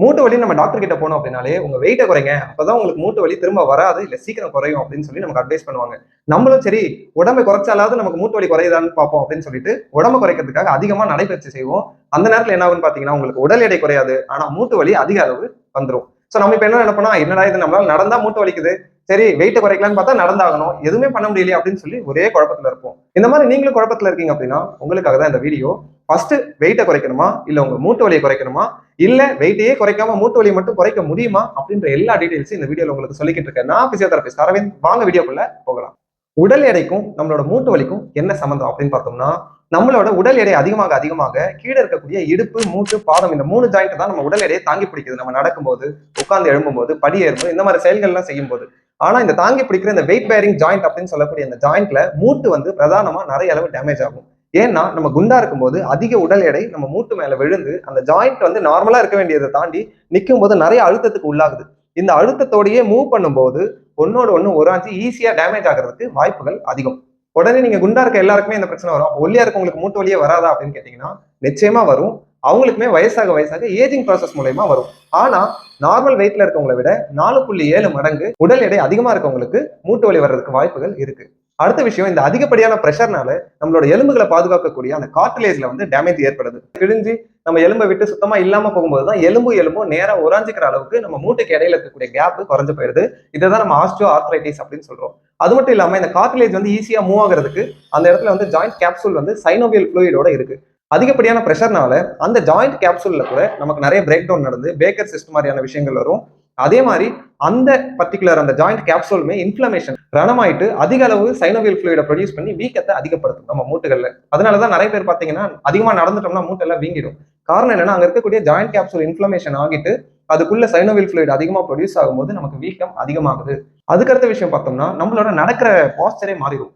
மூட்டு வலி நம்ம டாக்டர் கிட்ட போனோம் அப்படின்னாலே உங்க வெயிட்டை குறைங்க. அப்பதான் உங்களுக்கு மூட்டு வலி திரும்ப வராது இல்ல சீக்கிரம் குறையும் அப்படின்னு சொல்லி நமக்கு அட்வைஸ் பண்ணுவாங்க. நம்மளும் சரி உடம்பை குறைச்சாலாவது நமக்கு மூட்டு வலி குறையுதான்னு பார்ப்போம் அப்படின்னு சொல்லிட்டு உடம்பு குறைக்கிறதுக்காக அதிகமா நடைபயிற்சி செய்வோம். அந்த நேரத்துல என்ன ஆகுன்னு பாத்தீங்கன்னா உங்களுக்கு உடல் எடை குறையாது. ஆனா மூட்டு வலி அதிக அளவு வந்துடும் சோ நம்ம இப்ப என்ன நினைப்போம்னா என்னடா இது நம்மளால நடந்தா மூட்டு வலிக்குது. சரி வெயிட்டை குறைக்கலாம்னு பார்த்தா நடந்தாகணும். எதுவுமே பண்ண முடியலையே அப்படின்னு சொல்லி ஒரே குழப்பத்துல இருப்போம். இந்த மாதிரி நீங்களும் குழப்பத்துல இருக்கீங்க அப்படின்னா உங்களுக்காக தான் இந்த வீடியோ ஃபர்ஸ்ட் வெயிட்டை குறைக்கணுமா? இல்ல உங்க மூட்டு வலியை குறைக்கணுமா? இல்ல வெயிட்டையே குறைக்காம மூட்டு வலியை மட்டும் குறைக்க முடியுமா? அப்படின்ற எல்லா டீடைல்ஸும் இந்த வீடியோல உங்களுக்கு சொல்லிக்கிட்டு இருக்கேன். நான் பிசியோதெரபிஸ்ட் அரவிந்த். வாங்க வீடியோக்குள்ள போகலாம். உடல் எடைக்கும் நம்மளோட மூட்டு வலிக்கும் என்ன சம்மந்தம் அப்படின்னு பார்த்தோம்னா நம்மளோட உடல் எடை அதிகமாக அதிகமாக கீழே இருக்கக்கூடிய இடுப்பு மூட்டு பாதம் இந்த மூணு ஜாயிண்ட் தான் நம்ம உடல் எடையை தாங்கி பிடிக்குது. நம்ம நடக்கும்போது உட்கார்ந்து எழும்பும்போது படி ஏறும்போது இந்த மாதிரி செயல்கள்லாம் செய்யும்போது. ஆனா இந்த தாங்கி பிடிக்கிற இந்த வெயிட் பேரிங் ஜாயிண்ட் அப்படின்னு சொல்லக்கூடிய இந்த ஜாயிண்ட்ல மூட்டு வந்து பிரதானமா நிறைய அளவு டேமேஜ் ஆகும். ஏன்னா நம்ம குண்டா இருக்கும்போது அதிக உடல் எடை நம்ம மூட்டு மேல விழுந்து அந்த ஜாயிண்ட் வந்து நார்மலா இருக்க வேண்டியதை தாண்டி நிற்கும் போது நிறைய அழுத்தத்துக்கு உள்ளாகுது. இந்த அழுத்தத்தோடையே மூவ் பண்ணும்போது ஒன்னோட ஒன்று ஒரு ஆச்சு ஈஸியா டேமேஜ் ஆகிறதுக்கு வாய்ப்புகள் அதிகம். உடனே நீங்க குண்டா இருக்க எல்லாருக்குமே இந்த பிரச்சனை வரும். ஒல்லியா இருக்கவங்களுக்கு மூட்டு வழியே வராதா அப்படின்னு கேட்டீங்கன்னா நிச்சயமா வரும். அவங்களுக்குமே வயசாக வயசாக ஏஜிங் ப்ராசஸ் மூலயமா வரும். ஆனா நார்மல் வெயிட்ல இருக்கவங்களை விட நாலு புள்ளி ஏழு மடங்கு உடல் எடை அதிகமா இருக்கவங்களுக்கு மூட்டு வலி வர்றதுக்கு வாய்ப்புகள் இருக்கு. அடுத்த விஷயம் இந்த அதிகப்படியான ப்ரெஷர்னால நம்மளோட எலும்புகளை பாதுகாக்கக்கூடிய அந்த கார்டிலேஜ்ல வந்து டேமேஜ் ஏற்படுது. கிழிஞ்சு நம்ம எலும்பை விட்டு சுத்தமா இல்லாம போகும்போது தான் எலும்பு எலும்பும் நேரா உராஞ்சிக்கிற அளவுக்கு நம்ம மூட்டுக்கு இடையில இருக்கக்கூடிய கேப் குறைஞ்சு போயிடுது. இதை தான் நம்ம ஆஸ்டியோ ஆர்த்ரைட்டிஸ் அப்படின்னு சொல்றோம். அது மட்டும் இல்லாம இந்த கார்டிலேஜ் வந்து ஈஸியா மூவ் ஆகுறதுக்கு அந்த இடத்துல வந்து ஜாயிண்ட் கேப்சூல் வந்து சைனோவியல் ஃப்ளூயிடோட இருக்கு. அதிகப்படியான ப்ரெஷர்னால அந்த ஜாயிண்ட் கேப்சூலில் கூட நமக்கு நிறைய பிரேக் டவுன் நடந்து பேக்கர் சிஸ்ட் மாதிரியான விஷயங்கள் வரும். அதே மாதிரி அந்த பர்டிகுலர் அந்த ஜாயிண்ட் கேப்சூலுமே இன்ஃபிளமேஷன் ரணமாயிட்டு அதிக அளவு சைனோவியல் ஃப்ளூயிட ப்ரொடியூஸ் பண்ணி வீக்கத்தை அதிகப்படுத்தும் நம்ம மூட்டுகள்ல. அதனால தான் நிறைய பேர் பார்த்தீங்கன்னா அதிகமாக நடந்துட்டோம்னா மூட்டெல்லாம் வீங்கிடும். காரணம் என்னன்னா அங்கே இருக்கக்கூடிய ஜாயிண்ட் கேப்சூல் இன்ஃப்ளமேஷன் ஆகிட்டு அதுக்குள்ள சைனோவியல் ஃப்ளூயிட் அதிகமாக ப்ரொடியூஸ் ஆகும்போது நமக்கு வீக்கம் அதிகமாகுது. அதுக்கடுத்த விஷயம் பார்த்தோம்னா நம்மளோட நடக்கிற பாஸ்டரே மாறிடும்.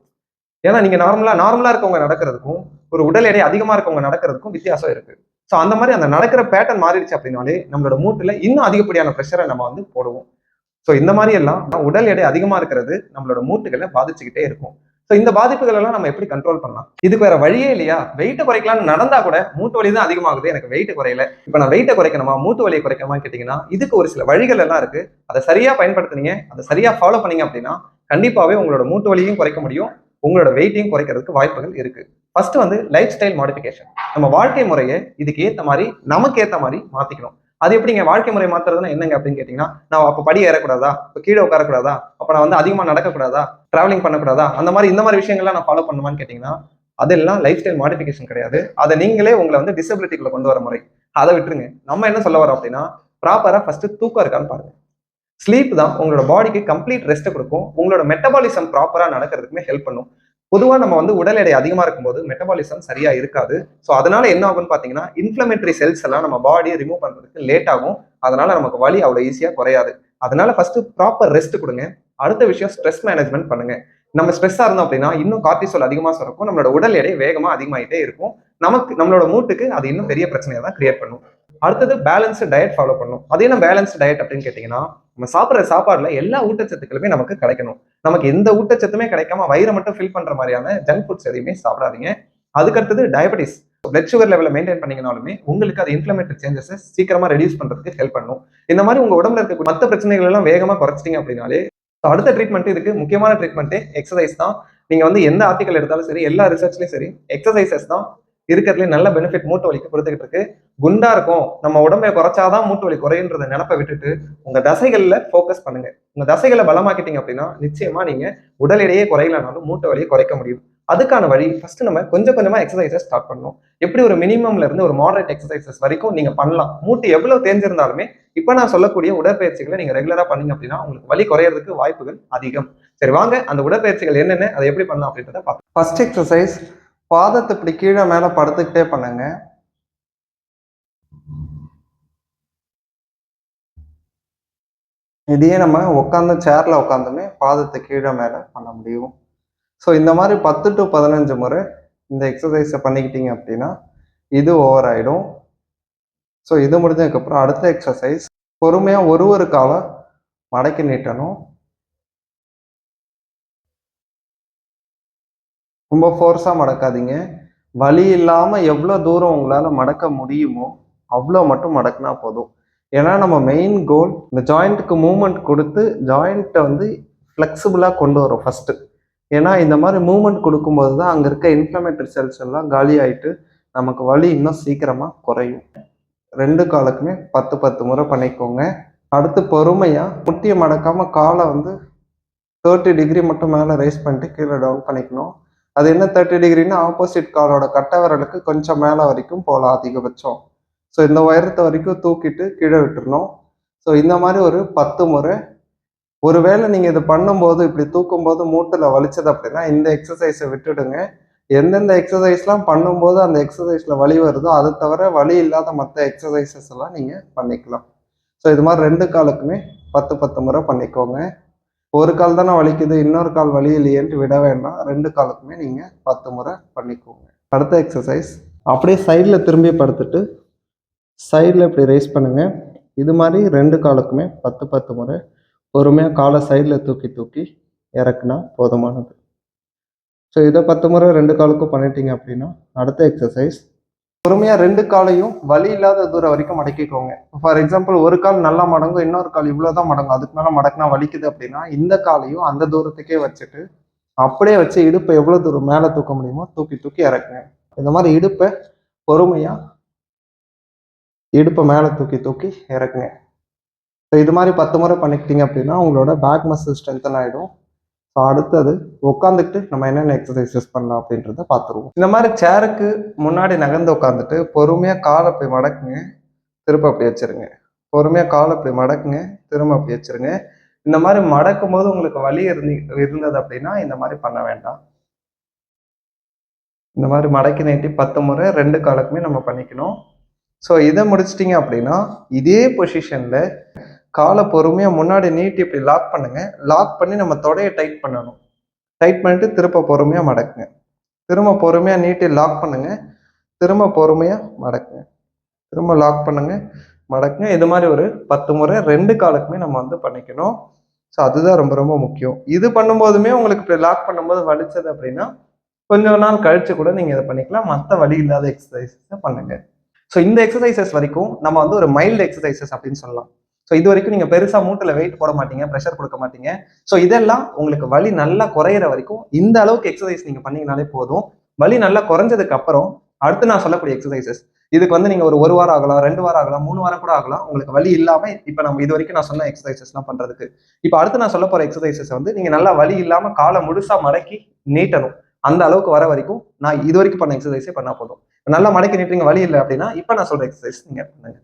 ஏன்னா நீங்க நார்மலா நார்மலா இருக்கவங்க நடக்கிறதுக்கும் ஒரு உடல் எடை அதிகமா இருக்கவங்க நடக்கிறதுக்கும் வித்தியாசம் இருக்கு. ஸோ அந்த மாதிரி அந்த நடக்கிற பேட்டர்ன் மாறிடுச்சு அப்படின்னாலே நம்மளோட மூட்டில் இன்னும் அதிகப்படியான ப்ரெஷரை நம்ம வந்து போடுவோம். ஸோ இந்த மாதிரி எல்லாம் உடல் எடை அதிகமா இருக்கிறது நம்மளோட மூட்டுகளை பாதிச்சுக்கிட்டே இருக்கும். ஸோ இந்த பாதிப்புகள் எல்லாம் நம்ம எப்படி கண்ட்ரோல் பண்ணலாம்? இதுக்கு வேற வழியே இல்லையா? வெயிட்டை குறைக்கலாம்னு நடந்தா கூட மூட்டு வலி தான் அதிகமாகுது. எனக்கு வெயிட் குறையல. இப்போ நான் வெயிட்டை குறைக்கணுமா? மூட்டு வலியை குறைக்கணுமா கேட்டீங்கன்னா இதுக்கு ஒரு சில வழிகள் எல்லாம் இருக்கு. அதை சரியா பயன்படுத்துனீங்க. அதை சரியா ஃபாலோ பண்ணீங்க அப்படின்னா கண்டிப்பாகவே உங்களோட மூட்டு வலியும் குறைக்க முடியும். உங்களோட வெயிட்டையும் குறைக்கிறதுக்கு வாய்ப்புகள் இருக்கு. ஃபர்ஸ்ட் வந்து லைஃப் ஸ்டைல் மாடிஃபிகேஷன் நம்ம வாழ்க்கை முறையை இதுக்கு ஏத்த மாதிரி நமக்கு ஏத்த மாதிரி மாத்திக்கணும். அது எப்படிங்க வாழ்க்கை முறை மாத்துறதுன்னா என்னங்க அப்படின்னு கேட்டீங்கன்னா நான் அப்போ படி ஏறக்கூடாதா? இப்போ கீழே உட்காரக்கூடாதா? அப்ப நான் வந்து அதிகமா நடக்கக்கூடாதா? டிராவலிங் பண்ணக்கூடாதா? அந்த மாதிரி இந்த மாதிரி விஷயங்கள்லாம் நான் ஃபாலோ பண்ணுமான்னு கேட்டீங்கன்னா அதெல்லாம் லைஃப் ஸ்டைல் மாடிஃபிகேஷன் கிடையாது. அதை நீங்களே உங்களை வந்து டிசபிலிட்டிக்குள்ள கொண்டு வர முறை. அதை விட்டுருங்க. நம்ம என்ன சொல்ல வரோம் அப்படின்னா ப்ராப்பரா ஃபர்ஸ்ட் தூக்கம் இருக்கான்னு பாருங்க. ஸ்லீப் தான் உங்களோட பாடிக்கு கம்ப்ளீட் ரெஸ்ட் கொடுக்கும். உங்களோட மெட்டபாலிசம் ப்ராப்பரா நடக்கிறதுக்குமே ஹெல்ப் பண்ணும். பொதுவாக நம்ம வந்து உடல் எடை அதிகமா இருக்கும்போது மெட்டபாலிசம் சரியா இருக்காது. ஸோ அதனால என்ன ஆகும்னு பார்த்தீங்கன்னா இன்ஃப்ளமேட்டரி செல்ஸ் எல்லாம் நம்ம பாடியை ரிமூவ் பண்றதுக்கு லேட் ஆகும். அதனால நமக்கு வலி அவ்வளோ ஈஸியா குறையாது. அதனால ஃபர்ஸ்ட் ப்ராப்பர் ரெஸ்ட் கொடுங்க. அடுத்த விஷயம் ஸ்ட்ரெஸ் மேனேஜ்மெண்ட் பண்ணுங்க. நம்ம ஸ்ட்ரெஸ்ஸாக இருந்தோம் அப்படின்னா இன்னும் கார்டிசோல் அதிகமாக சுரக்கும். நம்மளோட உடல் எடை வேகமாக அதிகமாயிட்டே இருக்கும். நமக்கு நம்மளோட மூட்டுக்கு அது இன்னும் பெரிய பிரச்சனையை தான் கிரியேட் பண்ணும். அடுத்தது பேலன்ஸ்டு டயட் ஃபாலோ பண்ணும். அது என்ன பேலன்ஸ்டு டயட் அப்படின்னு கேட்டிங்கன்னா நம்ம சாப்பிட்ற சாப்பாடுல எல்லா ஊட்டச்சத்துக்களுமே நமக்கு கிடைக்கணும். நமக்கு எந்த ஊட்டச்சத்துமே கிடைக்காம வயிறை மட்டும் ஃபில் பண்ற மாதிரியான ஜங்க் ஃபுட்ஸ் எதையுமே சாப்பிடாதீங்க. அதுக்கடுத்தது டயபெட்டிஸ் பிளட் சுகர் லெவலில் மெயின்டைன் பண்ணீங்கனாலுமே உங்களுக்கு அது இன்ஃப்ளமேட்டரி சேஞ்சஸ் சீக்கிரமா ரெடியூஸ் பண்றதுக்கு ஹெல்ப் பண்ணும். இந்த மாதிரி உங்க உடம்புல இருக்க மற்ற பிரச்சனைகள் எல்லாம் வேகமா குறைச்சிட்டீங்க அப்படின்னாலே அடுத்த ட்ரீட்மெண்ட் இதுக்கு முக்கியமான ட்ரீட்மெண்ட்டே எக்ஸசைஸ் தான். நீங்க வந்து எந்த ஆர்டிகல் எடுத்தாலும் சரி எல்லா ரிசர்ச்லயும் சரி எக்ஸசைசஸ் தான். இருக்கிறதுலே நல்ல பெனிஃபிட் மூட்டை வலிக்கு கொடுத்துக்கிட்டு இருக்கு. குண்டா இருக்கும். நம்ம உடம்பை குறைச்சாதான் மூட்டு வலி குறையுன்றத நினப்பை விட்டுட்டு உங்க தசைகள்ல ஃபோக்கஸ் பண்ணுங்க. உங்க தசைகளை பலமாக்கிட்டீங்க அப்படின்னா நிச்சயமா நீங்க உடல் எடையே குறையலனாலும் மூட்டு வலியை குறைக்க முடியும். அதுக்கான வழி ஃபர்ஸ்ட் நம்ம கொஞ்சம் கொஞ்சமா எக்ஸசைசஸ் ஸ்டார்ட் பண்ணணும். எப்படி ஒரு மினிமம்ல இருந்து ஒரு மாடரேட் எக்ஸசைசஸ் வரைக்கும் நீங்க பண்ணலாம். மூட்டு எவ்வளவு தேஞ்சிருந்தாலுமே இப்ப நான் சொல்லக்கூடிய உடற்பயிற்சிகளை நீங்க ரெகுலரா பண்ணீங்க அப்படின்னா உங்களுக்கு வலி குறையறதுக்கு வாய்ப்புகள் அதிகம். சரி வாங்க. அந்த உடற்பயிற்சிகள் என்னென்ன அதை எப்படி பண்ணலாம் அப்படின்றத பார்த்து ஃபர்ஸ்ட் எக்ஸசைஸ் பாதத்தை இப்படி கீழே மேல படுத்துக்கிட்டே பண்ணுங்க. இதையே நம்ம உட்காந்து சேரில் உட்காந்துமே பாதத்தை கீழே மேலே பண்ண முடியும். ஸோ இந்த மாதிரி பத்து டு பதினஞ்சு முறை இந்த எக்ஸசைஸை பண்ணிக்கிட்டீங்க அப்படின்னா இது ஓவர் ஆகிடும் ஸோ இது முடிஞ்சதுக்கப்புறம் அடுத்த எக்ஸசைஸ் பொறுமையாக ஒரு ஒரு காலை மடக்கி நீட்டணும். ரொம்ப ஃபோர்ஸாக மடக்காதீங்க. வலி இல்லாமல் எவ்வளோ தூரம் உங்களால் மடக்க முடியுமோ அவ்வளோ மட்டும் மடக்குனா போதும். ஏன்னா நம்ம மெயின் கோல் இந்த ஜாயிண்ட்டுக்கு மூவ்மெண்ட் கொடுத்து ஜாயிண்ட்டை வந்து ஃப்ளெக்சிபிளாக கொண்டு வரும் ஃபஸ்ட்டு ஏன்னா இந்த மாதிரி மூவ்மெண்ட் கொடுக்கும்போது தான் அங்கே இருக்க இன்ஃப்ளமேட்டரி செல்ஸ் எல்லாம் காலியாயிட்டு நமக்கு வலி இன்னும் சீக்கிரமாக குறையும். ரெண்டு காலுக்குமே பத்து பத்து முறை பண்ணிக்கோங்க. அடுத்து பொறுமையாக முட்டியை மடக்காமல் காலை வந்து தேர்ட்டி டிகிரி மட்டும் மேலே ரைஸ் பண்ணிட்டு கீழே டவுன் பண்ணிக்கணும். அது என்ன தேர்ட்டி டிகிரின்னா ஆப்போசிட் காலோட கட்டவரலுக்கு கொஞ்சம் மேலே வரைக்கும் போகலாம் அதிகபட்சம். ஸோ இந்த உயரத்தை வரைக்கும் தூக்கிட்டு கீழே விட்டுறணும். ஸோ இந்த மாதிரி ஒரு பத்து முறை. ஒருவேளை நீங்கள் இது பண்ணும்போது இப்படி தூக்கும்போது மூட்டில் வலிச்சது அப்படின்னா இந்த எக்ஸசைஸை விட்டுடுங்க. எந்தெந்த எக்ஸசைஸ்லாம் பண்ணும்போது அந்த எக்ஸசைஸில் வலி வருதோ அது தவிர வலி இல்லாத மற்ற எக்ஸசைசஸ் எல்லாம் நீங்கள் பண்ணிக்கலாம். ஸோ இது மாதிரி ரெண்டு காலுக்குமே பத்து பத்து முறை பண்ணிக்கோங்க. ஒரு கால் தானே வலிக்குது இன்னொரு கால் வலி இல்லையேன்ட்டு விட வேண்டாம். ரெண்டு காலுக்குமே நீங்கள் பத்து முறை பண்ணிக்கோங்க. அடுத்த எக்ஸசைஸ் அப்படியே சைடில் திரும்பி படுத்துட்டு சைடில் இப்படி ரைஸ் பண்ணுங்கள் இது மாதிரி ரெண்டு காலுக்குமே பத்து பத்து முறை பொறுமையாக காலை சைடில் தூக்கி தூக்கி இறக்குனா போதுமானது. ஸோ இதை பத்து முறை ரெண்டு காலுக்கும் பண்ணிட்டீங்க அப்படின்னா அடுத்த எக்ஸசைஸ் பொறுமையாக ரெண்டு காலையும் வலி இல்லாத தூரம் வரைக்கும் மடக்கிக்கோங்க. ஃபார் எக்ஸாம்பிள் ஒரு கால் நல்லா மடங்கும் இன்னொரு கால் இவ்வளோ தான் மடங்கும் அதுக்கு மேலே மடக்குனா வலிக்குது அப்படின்னா இந்த காலையும் அந்த தூரத்துக்கே வச்சுட்டு அப்படியே வச்சு இடுப்பை எவ்வளோ தூரம் மேலே தூக்க முடியுமோ தூக்கி தூக்கி இறக்குங்க. இந்த மாதிரி இடுப்பை பொறுமையாக இடுப்பை மேலே தூக்கி தூக்கி இறக்குங்க. ஸோ இது மாதிரி பத்து முறை பண்ணிக்கிட்டீங்க அப்படின்னா உங்களோட பேக் மசில் ஸ்ட்ரென்தன் ஆகிடும் ஸோ அடுத்தது உட்காந்துக்கிட்டு நம்ம என்னென்ன எக்ஸசைசஸ் பண்ணலாம் அப்படின்றத பார்த்துருவோம். இந்த மாதிரி சேருக்கு முன்னாடி நகர்ந்து உட்காந்துட்டு பொறுமையாக காலை அப்படி மடக்குங்க. திரும்ப அப்படி வச்சிருங்க. பொறுமையாக காலை அப்படி மடக்குங்க. திரும்ப அப்படி வச்சிருங்க. இந்த மாதிரி மடக்கும் போது உங்களுக்கு வலி இருந்து இருந்தது அப்படின்னா இந்த மாதிரி பண்ண வேண்டாம். இந்த மாதிரி மடக்கி நீட்டி பத்து முறை ரெண்டு காலுக்குமே நம்ம பண்ணிக்கணும். ஸோ இதை முடிச்சிட்டிங்க அப்படின்னா இதே பொசிஷனில் காலை பொறுமையாக முன்னாடி நீட்டி இப்படி லாக் பண்ணுங்க. லாக் பண்ணி நம்ம தொடையை டைட் பண்ணணும். டைட் பண்ணிட்டு திரும்ப பொறுமையாக மடக்குங்க. திரும்ப பொறுமையாக நீட்டி லாக் பண்ணுங்க. திரும்ப பொறுமையாக மடக்குங்க. திரும்ப லாக் பண்ணுங்க. மடக்குங்க. இது மாதிரி ஒரு பத்து முறை ரெண்டு காலுக்குமே நம்ம வந்து பண்ணிக்கணும். ஸோ அதுதான் ரொம்ப ரொம்ப முக்கியம். இது பண்ணும்போதுமே உங்களுக்கு இப்படி லாக் பண்ணும்போது வலிச்சது அப்படின்னா கொஞ்ச நாள் கழிச்சு கூட நீங்கள் இதை பண்ணிக்கலாம். மற்ற வலி இல்லாத எக்ஸசைஸை பண்ணுங்கள் ஸோ இந்த எக்ஸசைசஸ் வரைக்கும் நம்ம வந்து ஒரு மைல்டு எக்ஸசைசஸ் அப்படின்னு சொல்லலாம். ஸோ இது வரைக்கும் நீங்கள் பெருசாக மூட்டில் வெயிட் போட மாட்டீங்க ப்ரெஷர் கொடுக்க மாட்டீங்க. ஸோ இதெல்லாம் உங்களுக்கு வலி நல்லா குறையிற வரைக்கும் இந்த அளவுக்கு எக்ஸசைஸ் நீங்கள் பண்ணீங்கனாலே போதும். வலி நல்லா குறைஞ்சதுக்கு அப்புறம் அடுத்து நான் சொல்லக்கூடிய எக்ஸசைசஸ் இதுக்கு வந்து நீங்கள் ஒரு ஒரு வாரம் ஆகலாம் ரெண்டு வாரம் ஆகலாம் மூணு வாரம் கூட ஆகலாம். உங்களுக்கு வலி இல்லாமல் இப்போ நம்ம இது வரைக்கும் நான் சொன்ன எக்ஸசைசஸ்லாம் பண்ணுறதுக்கு இப்போ அடுத்து நான் சொல்ல போகிற எக்ஸசைசஸ் வந்து நீங்கள் நல்லா வலி இல்லாமல் காலை முழுசாக மடக்கி நீட்டணும். அந்த அளவுக்கு வர வரைக்கும் நான் இது வரைக்கும் பண்ண எக்ஸசைஸே பண்ணால் போதும். நல்லா மடக்கி நீட்டுறீங்க வழி இல்லை அப்படின்னா இப்போ நான் சொல்ற எக்ஸசைஸ் நீங்க பண்ணுங்க.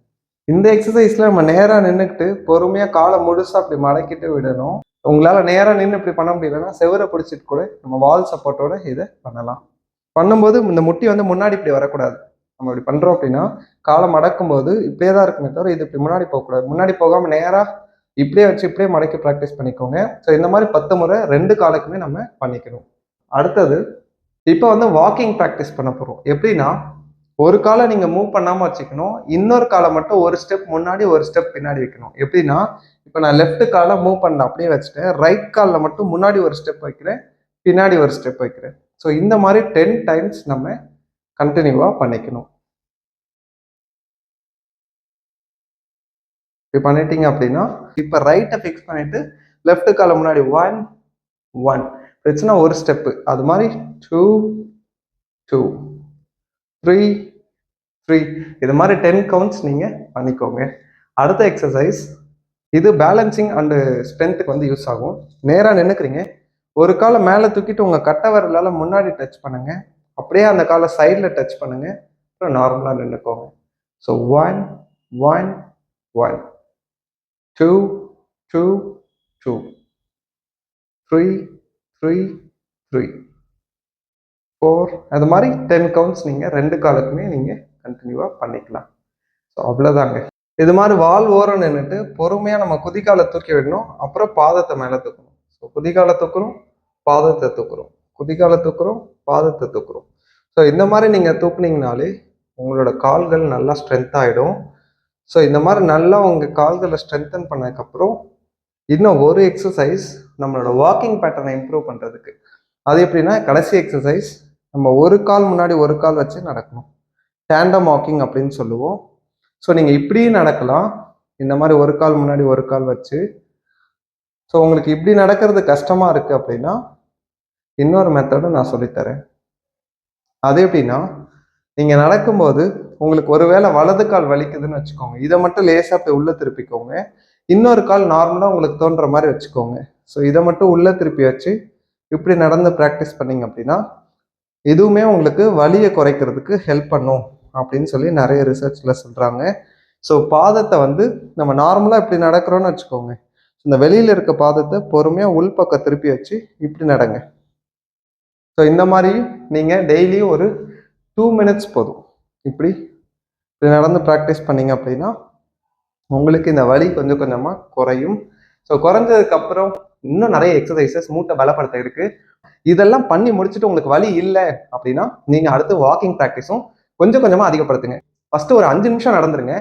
இந்த எக்ஸசைஸ்ல நம்ம நேரா நின்றுக்கிட்டு பொறுமையா காலை முழுசா அப்படி மடக்கிட்டு விடணும். உங்களால நேரா நின்று இப்படி பண்ண முடியலன்னா செவரை பிடிச்சிட்டு கூட நம்ம வால் சப்போர்ட்டோட இதை பண்ணலாம். பண்ணும்போது இந்த முட்டி வந்து முன்னாடி இப்படி வரக்கூடாது. நம்ம இப்படி பண்றோம் அப்படின்னா காலை மடக்கும் போது இப்படியே தான் இருக்குமே தவிர இது இப்படி முன்னாடி போகக்கூடாது. முன்னாடி போகாம நேரா இப்படியே வச்சு இப்படியே மடக்கி ப்ராக்டிஸ் பண்ணிக்கோங்க. ஸோ இந்த மாதிரி பத்து முறை ரெண்டு காலுக்குமே நம்ம பண்ணிக்கணும். அடுத்தது இப்போ வந்து வாக்கிங் ப்ராக்டிஸ் பண்ண போகிறோம் எப்படின்னா ஒரு காலை நீங்கள் மூவ் பண்ணாமல் வச்சுக்கணும். இன்னொரு காலை மட்டும் ஒரு ஸ்டெப் முன்னாடி ஒரு ஸ்டெப் பின்னாடி வைக்கணும். எப்படின்னா இப்போ நான் லெஃப்ட் காலை மூவ் பண்ண அப்படியே வச்சுட்டேன். ரைட் காலில் மட்டும் முன்னாடி ஒரு ஸ்டெப் வைக்கிறேன் பின்னாடி ஒரு ஸ்டெப் வைக்கிறேன். ஸோ இந்த மாதிரி டென் டைம்ஸ் நம்ம கண்டினியூவாக பண்ணிக்கணும். இப்படி பண்ணிட்டீங்க அப்படின்னா இப்போ ரைட்டை ஃபிக்ஸ் பண்ணிட்டு லெஃப்ட் காலை முன்னாடி ஒன் ஒன் பிரச்சனை ஒரு ஸ்டெப்பு அது மாதிரி டூ டூ த்ரீ த்ரீ இது மாதிரி டென் கவுண்ட்ஸ் நீங்கள் பண்ணிக்கோங்க. அடுத்த எக்ஸசைஸ் இது பேலன்சிங் அண்டு ஸ்ட்ரென்த்துக்கு வந்து யூஸ் ஆகும். நேராக நின்றுக்கிறீங்க ஒரு காலை மேலே தூக்கிட்டு உங்கள் கட்டை முன்னாடி டச் பண்ணுங்கள் அப்படியே அந்த காலை சைடில் டச் பண்ணுங்கள் அப்புறம் நார்மலாக நின்றுக்கோங்க so one one one two two two three three three four அது மாதிரி டென் கவுண்ட்ஸ் நீங்கள் ரெண்டு காலுக்குமே நீங்கள் கண்டினியூவாக பண்ணிக்கலாம். ஸோ அவ்வளோதாங்க இது மாதிரி வால் ஓரம் நின்றுட்டு பொறுமையாக நம்ம குதிக்காலை தூக்கி விடணும். அப்புறம் பாதத்தை மேலே தூக்கணும். ஸோ குதிக்காலை தூக்குறோம் பாதத்தை தூக்குறோம். குதிக்காலை தூக்குறோம் பாதத்தை தூக்குறோம். ஸோ இந்த மாதிரி நீங்கள் தூக்குனீங்கனாலே உங்களோட கால்கள் நல்லா ஸ்ட்ரென்த் ஆகிடும் ஸோ இந்த மாதிரி நல்லா உங்கள் கால்களை ஸ்ட்ரென்தன் பண்ணதுக்கப்புறம் இன்னும் ஒரு எக்ஸசைஸ் நம்மளோட வாக்கிங் பேட்டர்னை இம்ப்ரூவ் பண்ணுறதுக்கு அது எப்படின்னா கடைசி எக்ஸசைஸ் நம்ம ஒரு கால் முன்னாடி ஒரு கால் வச்சு நடக்கணும். டேண்டம் வாக்கிங் அப்படின்னு சொல்லுவோம். ஸோ நீங்கள் இப்படியும் நடக்கலாம். இந்த மாதிரி ஒரு கால் முன்னாடி ஒரு கால் வச்சு. ஸோ உங்களுக்கு இப்படி நடக்கிறது கஷ்டமாக இருக்குது அப்படின்னா இன்னொரு மெத்தடும் நான் சொல்லித்தரேன். அது எப்படின்னா நீங்கள் நடக்கும்போது உங்களுக்கு ஒருவேளை வலது கால் வலிக்குதுன்னு வச்சுக்கோங்க. இதை மட்டும் லேசாக போய் உள்ளே திருப்பிக்கோங்க. இன்னொரு கால் நார்மலாக உங்களுக்கு தோன்ற மாதிரி வச்சுக்கோங்க. ஸோ இதை மட்டும் உள்ளே திருப்பி வச்சு இப்படி நடந்து ப்ராக்டிஸ் பண்ணீங்க அப்படின்னா இதுவுமே உங்களுக்கு வலியை குறைக்கிறதுக்கு ஹெல்ப் பண்ணும் அப்படின்னு சொல்லி நிறைய ரிசர்ச்சில் சொல்கிறாங்க ஸோ பாதத்தை வந்து நம்ம நார்மலாக இப்படி நடக்கிறோன்னு வச்சுக்கோங்க. இந்த வெளியில் இருக்க பாதத்தை பொறுமையாக உள்பக்கம் திருப்பி வச்சு இப்படி நடங்க. ஸோ இந்த மாதிரி நீங்கள் டெய்லியும் ஒரு டூ மினிட்ஸ் போதும். இப்படி இப்படி நடந்து ப்ராக்டிஸ் பண்ணீங்க அப்படின்னா உங்களுக்கு இந்த வலி கொஞ்சம் கொஞ்சமாக குறையும். ஸோ குறைஞ்சதுக்கப்புறம் இன்னும் நிறைய எக்ஸசைசஸ் மூட்டை பலப்படுத்த இருக்குது இதெல்லாம் பண்ணி முடிச்சுட்டு உங்களுக்கு வழி இல்லை அப்படின்னா நீங்க அடுத்து வாக்கிங் ப்ராக்டிஸும் கொஞ்சம் கொஞ்சமா அதிகப்படுத்துங்க. ஃபர்ஸ்ட் ஒரு அஞ்சு நிமிஷம் நடந்துருங்க.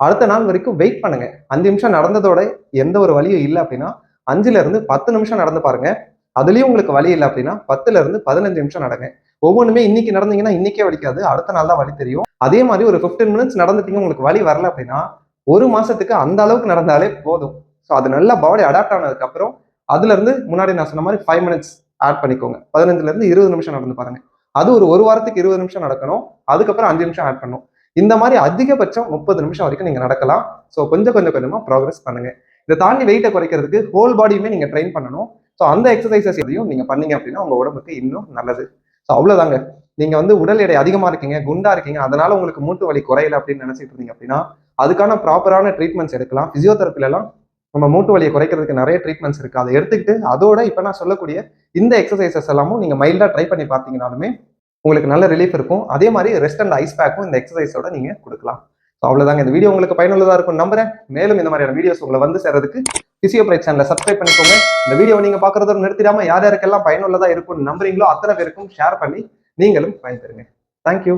அடுத்த நாள் வரைக்கும் வெயிட் பண்ணுங்க. அஞ்சு நிமிஷம் நடந்ததோட எந்த ஒரு வலியும் இல்லை அப்படின்னா அஞ்சுல இருந்து பத்து நிமிஷம் நடந்து பாருங்க. அதுலயும் உங்களுக்கு வழி இல்லை அப்படின்னா பத்துல இருந்து பதினஞ்சு நிமிஷம் நடங்க. ஒவ்வொன்றுமே இன்னைக்கு நடந்தீங்கன்னா இன்னைக்கே வலிக்காது. அடுத்த நாள் தான் வலி தெரியும். அதே மாதிரி ஒரு 15 மினிட்ஸ் நடந்துட்டீங்க உங்களுக்கு வலி வரல அப்படின்னா ஒரு மாசத்துக்கு அந்த அளவுக்கு நடந்தாலே போதும். ஸோ அது நல்லா பாடி அடாப்ட் ஆனதுக்கு அப்புறம் அதுல இருந்து முன்னாடி நான் சொன்ன மாதிரி ஃபைவ் மினிட்ஸ் ஆட் பண்ணிக்கோங்க. பதினஞ்சுல இருந்து இருபது நிமிஷம் நடந்து பாருங்க. அது ஒரு ஒரு வாரத்துக்கு இருபது நிமிஷம் நடக்கணும். அதுக்கப்புறம் அஞ்சு நிமிஷம் ஆட் பண்ணணும். இந்த மாதிரி அதிகபட்சம் முப்பது நிமிஷம் வரைக்கும் நீங்க நடக்கலாம். ஸோ கொஞ்சம் கொஞ்சம் கொஞ்சமா ப்ராக்ரஸ் பண்ணுங்க. இதை தாண்டி வெயிட்டை குறைக்கிறதுக்கு ஹோல் பாடியுமே நீங்க ட்ரெயின் பண்ணணும். ஸோ அந்த எக்ஸசைசஸ் எதையும் நீங்க பண்ணீங்க அப்படின்னா உங்க உடம்புக்கு இன்னும் நல்லது. ஸோ அவ்வளவுதாங்க. நீங்க வந்து உடல் எடை அதிகமா இருக்கீங்க குண்டா இருக்கீங்க அதனால உங்களுக்கு மூட்டு வலி குறையல அப்படின்னு நினைச்சிட்டு இருந்தீங்க அப்படின்னா அதுக்கான ப்ராப்பரான ட்ரீட்மெண்ட்ஸ் எடுக்கலாம். பிசியோதெரப்பில எல்லாம் நம்ம மூட்டு வலியை குறைக்கிறதுக்கு நிறைய ட்ரீட்மெண்ட்ஸ் இருக்கு. அதை எடுத்துக்கிட்டு அதோட இப்போ நான் சொல்லக்கூடிய இந்த எக்ஸசைசஸ் எல்லாமும் நீங்க மைல்டா ட்ரை பண்ணி பார்த்தீங்கனாலுமே உங்களுக்கு நல்ல ரிலீஃப் இருக்கும். அதே மாதிரி ரெஸ்ட் அண்ட் ஐஸ் பேக்கும் இந்த எக்ஸசைஸோட நீங்க கொடுக்கலாம். ஸோ அவ்வளவுதாங்க. இந்த வீடியோ உங்களுக்கு பயனுள்ளதா இருக்கும் நம்புறேன். மேலும் இந்த மாதிரியான வீடியோஸ் உங்களை வந்து சேர்றதுக்கு பிசியோ பிரைட் சேனலை சப்ஸ்கிரைப் பண்ணிக்கோங்க. இந்த வீடியோ நீங்க பாக்குறதோட நிறுத்திடாம யார் யாருக்கெல்லாம் பயனுள்ளதா இருக்கும்னு நம்புறீங்களோ அத்தனை பேருக்கும் ஷேர் பண்ணி நீங்களும் பயன்பெறுங்க. தேங்க்யூ